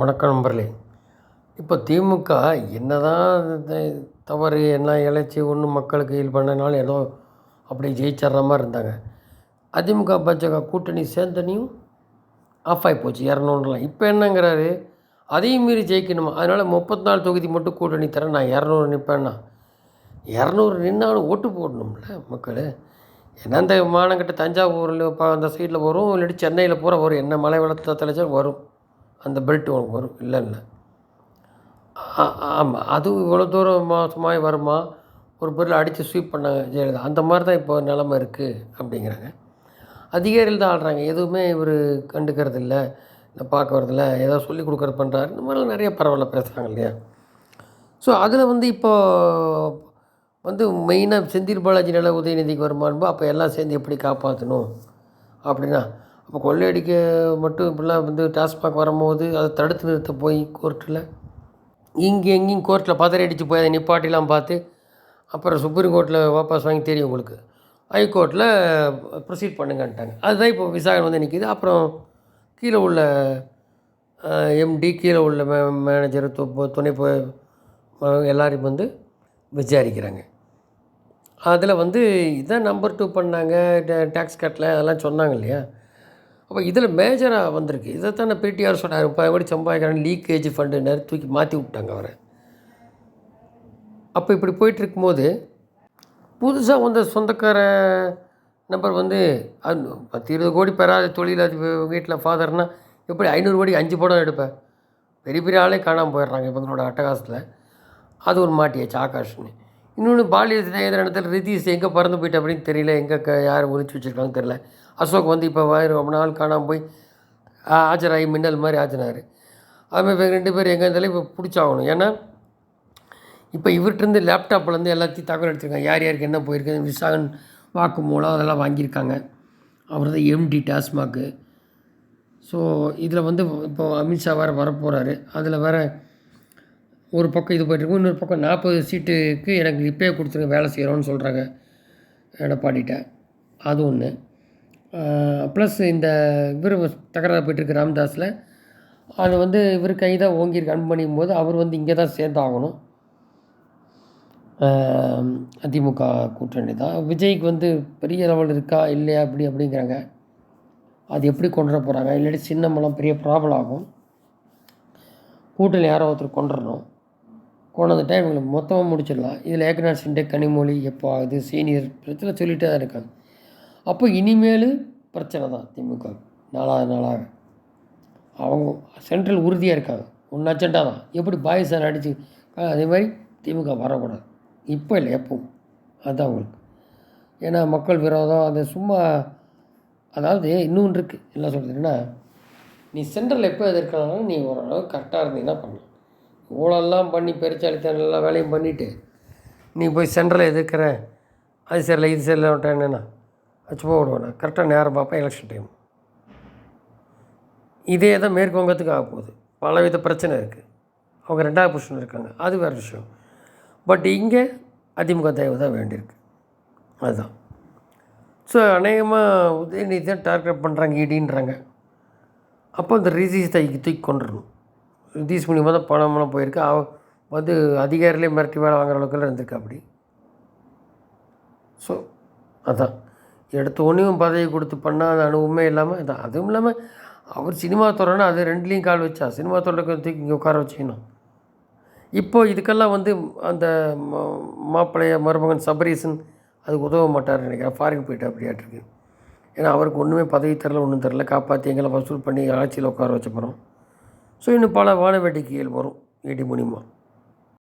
வணக்கம் நண்பர்களே. இப்போ திமுக என்னதான் தவறு என்ன இழைச்சி ஒன்றும் மக்களுக்கு இது பண்ணனாலும் ஏதோ அப்படி ஜெயிச்சிட்ற மாதிரி இருந்தாங்க. அதிமுக பாஜக கூட்டணி சேர்ந்தனையும் ஆஃப் ஆகி போச்சு இரநூறுலாம். இப்போ என்னங்கிறாரு? அதையும் மீறி ஜெயிக்கணுமா? அதனால் முப்பத்தி நாலு தொகுதி மட்டும் கூட்டணி தரேன் நான் இரநூறு நிற்பேன்னா இரநூறு நின்னாலும் ஓட்டு போடணும்ல மக்கள். ஏன்னா இந்த மானங்கிட்ட தஞ்சாவூரில் இப்போ அந்த சைடில் வரும் இல்லாட்டி சென்னையில் பூரா வரும். என்ன மழை வெள்ளத்தை தெளிச்சா வரும். அந்த பெல்ட் உனக்கு வரும். இல்லை இல்லை. ஆமாம் அது இவ்வளோ தூரம் மோசமாகி வருமா? ஒரு பொருள் அடித்து ஸ்வீப் பண்ணாங்க ஜெயலலிதா. அந்த மாதிரி தான் இப்போ நிலமை இருக்குது அப்படிங்கிறாங்க. அதிகாரிகள் தான் ஆடுறாங்க எதுவுமே இவர் கண்டுக்கிறது இல்லை. பார்க்க வரதில்ல. ஏதோ சொல்லி கொடுக்குறது பண்ணுறாரு இந்த மாதிரிலாம் நிறைய பரவாயில்ல பேசுகிறாங்க இல்லையா? ஸோ அதில் வந்து இப்போ வந்து மெயினாக செந்தில் பாலாஜி நில உதயநிதிக்கு வருமானமோ அப்போ எல்லாம் சேர்ந்து எப்படி காப்பாற்றணும் அப்படின்னா அப்போ கொள்ளையடிக்க மட்டும் இப்படிலாம் வந்து டாஸ்மாக் வரும்போது அதை தடுத்து நிறுத்த போய் கோர்ட்டில் இங்கே எங்கேயும் கோர்ட்டில் பதறி அடித்து போய் அதை நிப்பாட்டிலாம் பார்த்து அப்புறம் சுப்ரீம் கோர்ட்டில் வாபஸ் வாங்கி தெரியும் உங்களுக்கு. ஹைகோர்ட்டில் ப்ரொசீட் பண்ணுங்கன்ட்டாங்க. அதுதான் இப்போ விசாரணை வந்து நிற்கிது அப்புறம் கீழே உள்ள எம்டி கீழே உள்ள மே மேனேஜர் துணை எல்லாரையும் வந்து விசாரிக்கிறாங்க. அதில் வந்து இதான் நம்பர் டூ பண்ணாங்க. டேக்ஸ் கட்டலை அதெல்லாம் சொன்னாங்க இல்லையா? அப்போ இதில் மேஜராக வந்திருக்கு. இதை தானே பிடிஆர் சொன்னார். முப்பது கோடி சம்பாதிக்கிறாங்க லீக்கேஜ் ஃபண்டு தூக்கி மாற்றி விட்டாங்க அவரை. அப்போ இப்படி போயிட்டுருக்கும்போது புதுசாக வந்த சொந்தக்கார நம்பர் வந்து அது பத்து இருபது கோடி பெறாத தொழில் அது வீட்டில் ஃபாதர்னால் எப்படி ஐநூறு கோடி அஞ்சு படம் எடுப்பேன் பெரிய பெரிய ஆளே காணாமல் போயிடுறாங்க இவங்களோட அட்டகாசத்தில். அது ஒரு மாட்டியாச்சு ஆகாஷ்னு. இன்னொன்று பாலிய சிநேகிதர் இடத்துல ரிதீஷ் எங்கே பறந்து போயிட்டு அப்படின்னு தெரியல. எங்கே க யார் ஒழிச்சு வச்சுருக்காங்கன்னு தெரியல. அசோக் வந்து இப்போ ரொம்ப நாள் காணாமல் போய் ஆஜராகி மின்னல் மாதிரி ஆஜனார் அதுமாதிரி ரெண்டு பேர் எங்கே இருந்தாலும் இப்போ பிடிச்சாகணும். ஏன்னா இப்போ இவர்கிட்டருந்து லேப்டாப்லேருந்து எல்லாத்தையும் தகவல் எடுத்துருக்காங்க. யார் யாருக்கு என்ன போயிருக்கு விசாகன் வாக்கு மூலம் அதெல்லாம் வாங்கியிருக்காங்க. அவர் தான் எம்டி டாஸ்மாக்கு ஸோ இதில் வந்து இப்போ அமித்ஷா வேறு வரப்போகிறாரு அதில் வேறு ஒரு பக்கம் இது போயிட்டுருக்கும் இன்னொரு பக்கம் நாற்பது சீட்டுக்கு எனக்கு இப்போயே கொடுத்துருங்க வேலை செய்கிறோன்னு சொல்கிறாங்க எடப்பாடிட்ட அது ஒன்று ப்ளஸ் இந்த இவர் தகராறு போயிட்டுருக்கு ராம்தாஸில். அது வந்து இவர் கை தான் ஓங்கியிருக்கு அன்பு போது அவர் வந்து இங்கே தான் சேர்ந்தாகணும். அதிமுக கூட்டணி தான். விஜய்க்கு வந்து பெரிய லெவல் இருக்கா இல்லையா அப்படி அப்படிங்கிறாங்க. அது எப்படி கொண்டு வர போகிறாங்க இல்லாட்டி சின்னமெல்லாம் பெரிய ப்ராப்ளம் ஆகும். கூட்டணி யாரோ ஒருத்தர் கொண்டுடணும் கொண்டு வந்துட்டால் இவங்களுக்கு மொத்தமாக முடிச்சிடலாம். இதில் ஏக்கநாத் சிண்டே கனிமொழி எப்போ ஆகுது சீனியர் பிரச்சனை சொல்லிகிட்டே தான் இருக்காங்க. அப்போ இனிமேல் பிரச்சனை தான் திமுக. நாலாவது நாளாக. அவங்க சென்ட்ரல் உறுதியாக இருக்காங்க. ஒன்று அர்ஜென்ட்டாக தான். எப்படி பாய்ஸார் அடித்து அதே மாதிரி திமுக வரக்கூடாது. இப்போ இல்லை எப்பவும். அதுதான் அவங்களுக்கு ஏன்னா மக்கள் விரோதம் அது சும்மா அதாவது இன்னொன்று இருக்குது என்ன சொல்கிறதுன்னா நீ சென்ட்ரல் எப்போ எதிர்க்கலாம் நீ ஓரளவு கரெக்டாக இருந்தீங்கன்னா பண்ணலாம். ஊழல்லாம் பண்ணி பெருச்சாலித்தனம் எல்லா வேலையும் பண்ணிவிட்டு நீ போய் சென்ட்ரல் எதிர்க்கிறேன் அது சரியில்லை இது சரியில்லை என்னென்னா? சும்மா நான். கரெக்டாக நேரம் பார்ப்பேன் எலெக்ஷன் டைம் இதே தான் மேற்கு வங்கத்துக்கு ஆக போகுது. பலவித பிரச்சனை இருக்குது அவங்க ரெண்டாவது பொசிஷன் இருக்காங்க. அது வேறு விஷயம். பட் இங்கே அதிமுக தயவு தான் வேண்டியிருக்கு. அதுதான். ஸோ அநேகமாக உதயநிதி தான் டார்கெட் பண்ணுறாங்க இடின்றாங்க அப்போ இந்த ரிசீஸ் தைக்கு தூக்கி கொண்டுடணும் நிதிஷ் மூலியமாக தான் பணமெல்லாம் போயிருக்கு. அவ வந்து அதிகாரிலே மிரட்டி வேலை வாங்குற அளவுக்குலாம் இருந்திருக்கு அப்படி. ஸோ அதான். எடுத்த ஒன்றையும் பதவி கொடுத்து பண்ணால் அது அனுபவமே இல்லாமல் அதான் அதுவும் இல்லாமல் அவர் சினிமா துறைனா அது ரெண்டுலேயும் கால் வச்சா சினிமா துறை தூக்கி இங்கே உட்கார வச்சுக்கணும். இப்போது இதுக்கெல்லாம் வந்து அந்த மாப்பிள்ளைய மருமகன் சபரீசன் அதுக்கு உதவ மாட்டார் நினைக்கிறேன். ஃபாரின் போயிட்டு அப்படியாட்டிருக்கு. ஏன்னா அவருக்கு ஒன்றுமே பதவி தரல ஒன்றும் தரல. காப்பாற்றி எங்களை வசூல் பண்ணி ஆட்சியில் உட்கார வச்ச போகிறோம் ஸோ இன்னும் பல வான வேடிக்கைகள் வரும் இடி முனிமா.